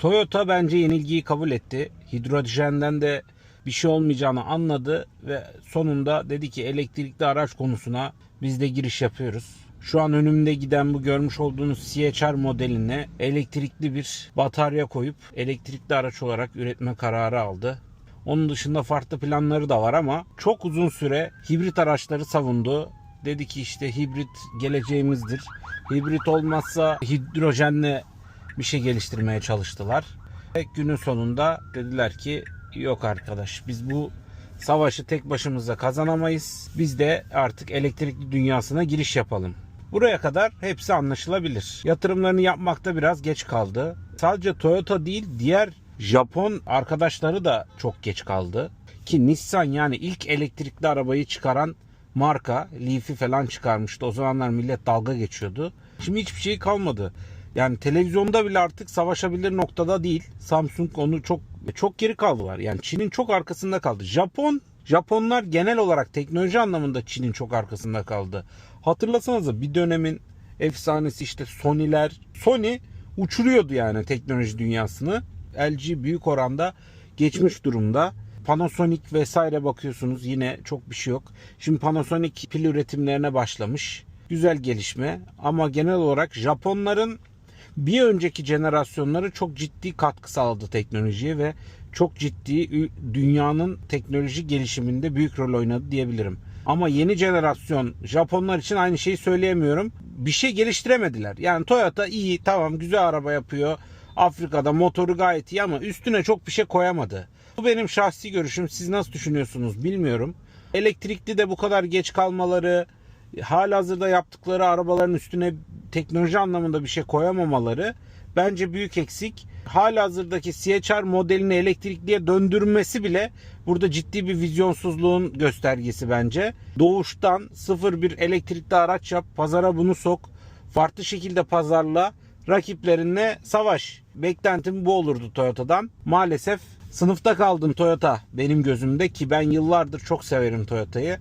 Toyota bence yenilgiyi kabul etti. Hidrojenden de bir şey olmayacağını anladı ve sonunda dedi ki elektrikli araç konusuna biz de giriş yapıyoruz. Şu an önümde giden bu görmüş olduğunuz CHR modeline elektrikli bir batarya koyup elektrikli araç olarak üretme kararı aldı. Onun dışında farklı planları da var ama çok uzun süre hibrit araçları savundu. Dedi ki işte hibrit geleceğimizdir. Hibrit olmazsa hidrojenle bir şey geliştirmeye çalıştılar. Ve günün sonunda dediler ki yok arkadaş biz bu savaşı tek başımıza kazanamayız. Biz de artık elektrikli dünyasına giriş yapalım. Buraya kadar hepsi anlaşılabilir. Yatırımlarını yapmakta biraz geç kaldı. Sadece Toyota değil diğer Japon arkadaşları da çok geç kaldı. Ki Nissan yani ilk elektrikli arabayı çıkaran marka Leaf'i falan çıkarmıştı. O zamanlar millet dalga geçiyordu. Şimdi hiçbir şey kalmadı. Yani televizyonda bile artık savaşabilir noktada değil. Samsung onu çok çok geri kaldılar. Yani Çin'in çok arkasında kaldı. Japon Japonlar genel olarak teknoloji anlamında Çin'in çok arkasında kaldı. Hatırlasanıza bir dönemin efsanesi işte Sony'ler. Sony uçuruyordu yani teknoloji dünyasını. LG büyük oranda geçmiş durumda. Panasonic vesaire bakıyorsunuz yine çok bir şey yok. Şimdi Panasonic pil üretimlerine başlamış. Güzel gelişme ama genel olarak Japonların bir önceki jenerasyonları çok ciddi katkı sağladı teknolojiye ve çok ciddi dünyanın teknoloji gelişiminde büyük rol oynadı diyebilirim. Ama yeni jenerasyon Japonlar için aynı şeyi söyleyemiyorum. Bir şey geliştiremediler. Yani Toyota iyi tamam güzel araba yapıyor. Afrika'da motoru gayet iyi ama üstüne çok bir şey koyamadı. Bu benim şahsi görüşüm. Siz nasıl düşünüyorsunuz bilmiyorum. Elektrikli de bu kadar geç kalmaları, halihazırda yaptıkları arabaların üstüne teknoloji anlamında bir şey koyamamaları bence büyük eksik. Halihazırdaki CHR modelini elektrikliye döndürmesi bile burada ciddi bir vizyonsuzluğun göstergesi bence. Doğuştan sıfır bir elektrikli araç yap, pazara bunu sok, farklı şekilde pazarla, rakiplerinle savaş. Beklentim bu olurdu Toyota'dan. Maalesef sınıfta kaldın Toyota benim gözümde ki ben yıllardır çok severim Toyota'yı.